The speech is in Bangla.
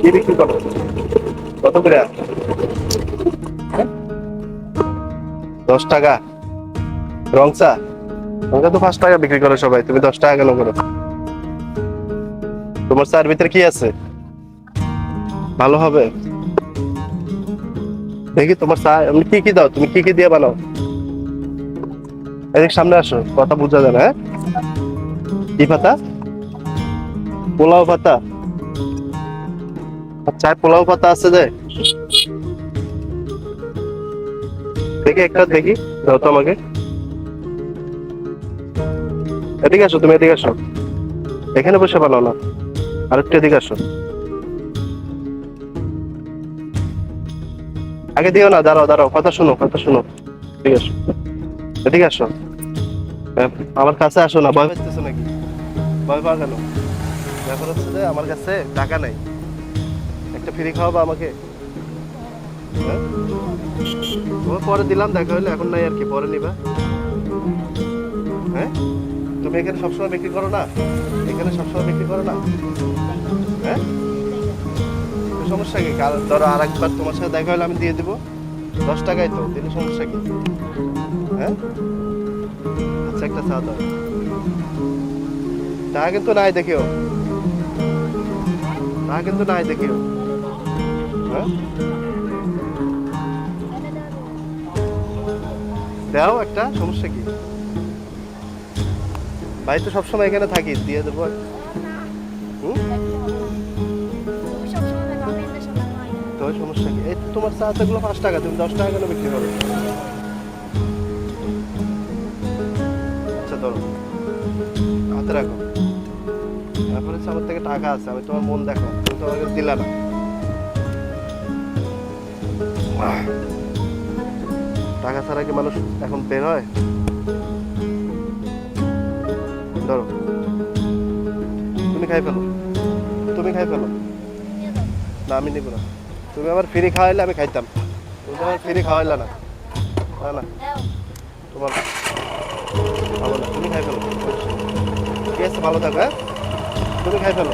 কি বিক্রি করো? কত করে? দশ টাকা। রং চা রংটা তো পাঁচ টাকা বিক্রি করো সবাই, তুমি দশ টাকা কেন করো। তোমার চার ভিতরে কি আছে? ভালো হবে। দেখি তোমার চা কি কি দাও? তুমি কি কি দিয়ে বানাও? এদিক সামনে আসো, কথা বোঝা যায় না হ্যাঁ? কি পাতা? পোলাও পাতা। চায় পোলাও পাতা আছে যে? দেখি একটা, দেখি। দাও তো আমাকে। এদিকে আসো তুমি, এদিকে আসো। এখানে বসে বানাও না। আর একটু এদিকে আসো। আগে দিও না, দাঁড়াও দাঁড়াও। কথা শুনো কথা শুনো। ঠিক আছে এদিকে আসো। আমার কাছে আসো না। ভয় পাচ্ছেছো নাকি? ভয় পাওয়া কেন? ব্যাপার হচ্ছে যে, আমার কাছে টাকা নাই। একটা ফ্রি খাওয়াবা আমাকে। হ্যাঁ? তোমার পরে দিলাম, দেখা হলে এখন নাই আর কি, পরে নিবা। হ্যাঁ? তুমি এখানে সবসময় বিক্রি করো না? এখানে সবসময় বিক্রি করো না? হ্যাঁ? তো সমস্যা কি? কাল ধরো আর একবার তোমার সাথে দেখা হলে আমি দিয়ে দেবো। দশ টাকায় তো, দিলে সমস্যা কি? হ্যাঁ? আচ্ছা একটা চা দাও। টাকা কিন্তু নাই দেখিও। টাকা কিন্তু নাই দেখিও। হ্যাঁ দাও একটা, সমস্যা কি? ভাই তো সবসময় এখানে থাকি দিয়ে দেবো তো সমস্যা কি? এই তোমার চা পাঁচ টাকা, তুমি দশ টাকা কেন বিক্রি করো? আচ্ছা ধরো। হাতে রাখো। তারপরে আমার থেকে টাকা আছে, আমি তোমার মন দেখো, তুমি তো আমাকে দিলা না। টাকা ছাড়া কি মানুষ এখন বের হয়? ধরো। তুমি খাই ফেলো। তুমি খাই ফেলো। না, আমি নিব না। তুমি আমার ফ্রি খাওয়াইলে আমি খাইতাম। তুমি আমার ফ্রি খাওয়াইলে না। না না? তোমার না। তুমি খাই ফেলো। ঠিক আছে, ভালো থাকো হ্যাঁ? তুমি খাই ফেলো।